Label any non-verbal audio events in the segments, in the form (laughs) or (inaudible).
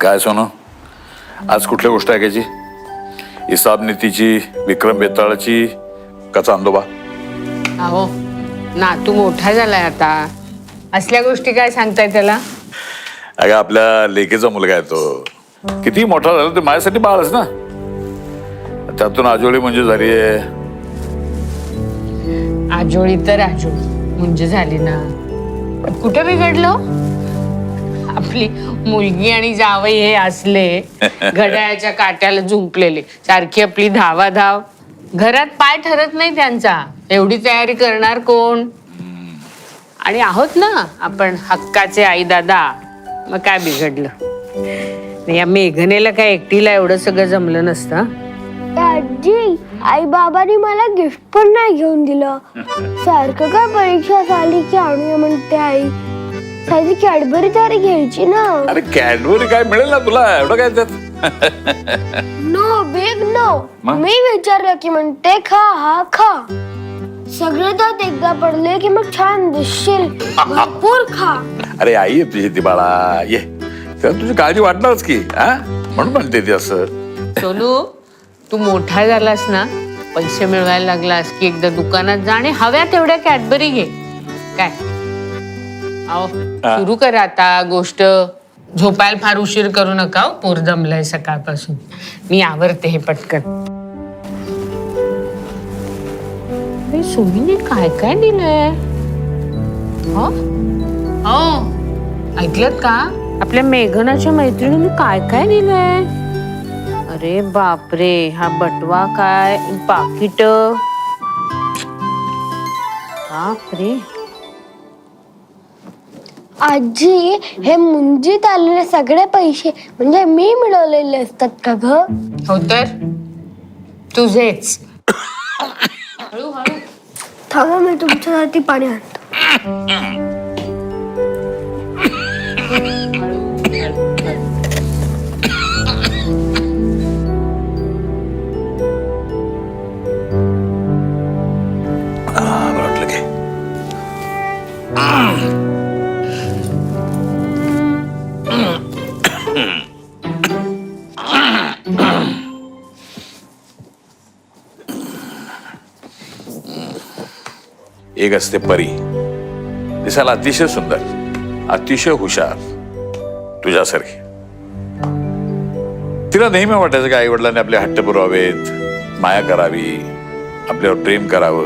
काय सोनं? आज कुठल्या गोष्ट ऐकायची हिसाब नीतीची विक्रम बेताळाची का चांदोबा? अहो नातू मोठा झालाय आता. असल्या गोष्टी काय सांगताय त्याला? अगं आपल्या लेकीचा मुलगा आहे तो. किती मोठा झाला ते माझ्यासाठी बाळच ना? त्यातून आजोळी म्हणजे झाली आहे. आजोळी तर आजोळी म्हणजे झाली ना. कुठे बिघडलं? आपली मुलगी आणि जावई हे असले (laughs) घड्याळाच्या काट्याला झुंकलेले सारखी आपली धावा धाव घरात पाय ठरत नाही त्यांचा. एवढी तयारी करणार कोण? आणि आहोत ना आपण हक्काचे आई दादा मग काय बिघडलं? या मेघनेला काय एकटीला एवढं सगळं जमलं नसतं? आजी आई बाबांनी मला गिफ्ट पण नाही घेऊन दिलं. (laughs) सारखं काय परीक्षा झाली की आणूया म्हणते आई. साधी कॅडबरी तरी घ्यायची ना? अरे कॅडबरी काय मिळेल ना तुला? एवढं काय त्यात? नो बिग नो मग? मी विचारलं की म्हणते खा हा खा. सगळे दात एकदा पडले की मग छान दिसशील. भरपूर खा. अरे आई आहे तुझी ती बाळा ये. तर तुझी काळजी वाटणारच की हा? म्हणून म्हणते ती असं. सोनू तू मोठा झालास ना पैसे मिळवायला लागलास की एकदा दुकानात जा आणि हव्या तेवढ्या कॅडबरी घे. काय? सुरू करा आता गोष्ट. झोपायला फार उशीर करू नका हो, पोर जमलंय सकाळपासून. मी आवरते हे पटकन. अरे सुमीने काय काय दिलंय? हो? हो. ऐकलत का? आपल्या मेघनाच्या मैत्रिणीने काय काय दिलंय? अरे बापरे हा बटवा काय? पाकिट. बापरे. आजी हे मुंजीत आलेले सगळे पैसे म्हणजे मी मिळवलेले असतात का ग? हो तर तुझेच. थांबा मी तुमच्यासाठी पाणी आणतो. एक असते परी. दिसायला अतिशय सुंदर अतिशय हुशार तुझ्यासारखी. तिला नेहमी वाटायचं की आई वडिलांनी आपले हट्ट पुरवावेत माया करावी आपल्यावर प्रेम करावं.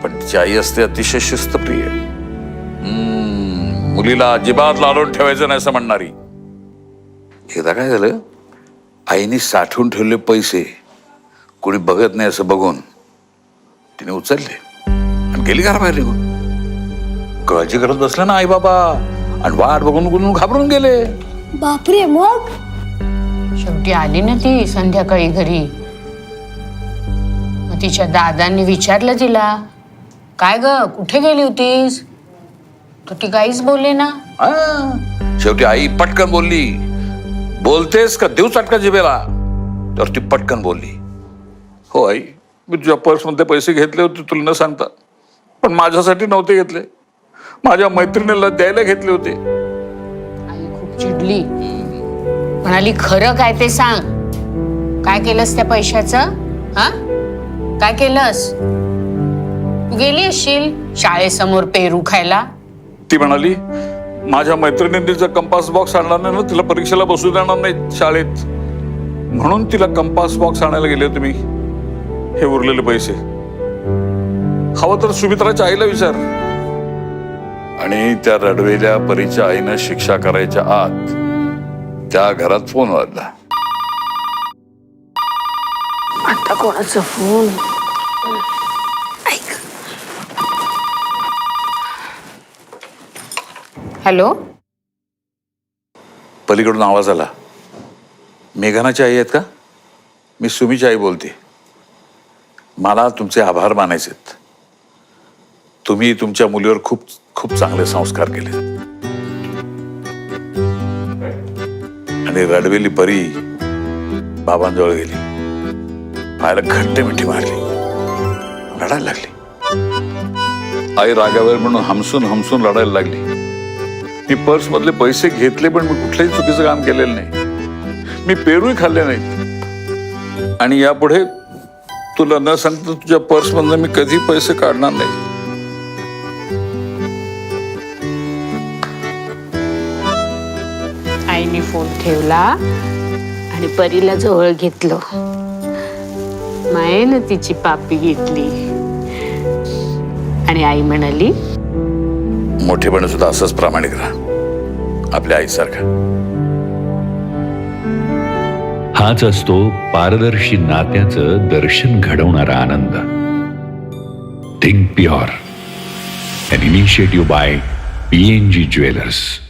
पण तिची आई असते अतिशय शिस्तप्रिय. मुलीला अजिबात लाडून ठेवायचं नाही असं म्हणणारी. एकदा काय झालं? आईने साठवून ठेवले पैसे. कोणी बघत नाही असं बघून. तिने उचलले. गेली घराबाहेर निघून. काळजी करत बसला ना आई बाबा आणि वाट बघून बघून घाबरून गेले. बापरे मग? शेवटी आली ना ती संध्याकाळी घरी. मग तिच्या दादांनी विचारलं तिला काय ग कुठे गेली होतीस? तर ती काहीच बोलले ना. हा. शेवटी आई पटकन बोलली बोलतेस का? देऊ चटका जिबेला तर ती पटकन बोलली हो आई मी तुझ्या पर्समध्ये पैसे घेतले होते तुला न सांगता. पण माझ्यासाठी नव्हते घेतले. माझ्या मैत्रिणीला द्यायला घेतले होते. आई खूप चिडली. म्हणाली खरं काय ते सांग. काय केलंस त्या पैशाचं? हा? काय केलंस? तू गेली असशील शाळेसमोर पेरू खायला? ती म्हणाली माझ्या मैत्रिणींनी जर कंपास बॉक्स आणला नाही ना तिला परीक्षेला बसू देणार नाही शाळेत. म्हणून तिला कंपास बॉक्स आणायला गेले होते मी. हे उरलेले पैसे. हवं तर सुमित्राच्या आईला विचार. आणि त्या रडवेल्या परीच्या आईनं शिक्षा करायच्या आत त्या घरात फोन वाजला. आता कोणाचा फोन? हॅलो? पलीकडून आवाज आला. मेघनाची आई आहेत का? मी सुमीची आई बोलते. मला तुमचे आभार मानायचेत. तुम्ही तुमच्या मुलीवर खूप खूप चांगले संस्कार केले. आणि रडवेली परी बाबांजवळ गेली. पायाला घट्ट मिठी मारली. रडायला लागली. आई रागावर म्हणून हमसून हमसून रडायला लागली. मी पर्स मधले पैसे घेतले पण मी कुठलंही चुकीचं काम केलेलं नाही. मी पेरूही खाल्ले नाही. आणि यापुढे तुला न सांगता तुझ्या पर्स मधनं मी कधी पैसे काढणार नाही. आईने फोन ठेवला आणि परीला जवळ घेतलं. मायेनं तिची पापी घेतली. आणि आई म्हणाली मोठेपणे सुद्धा असंच प्रामाणिक राहा. आपल्या आईसारखा. हाच असतो पारदर्शी नात्याचं दर्शन घडवणारा आनंद. Think pure an initiative by PNG jewellers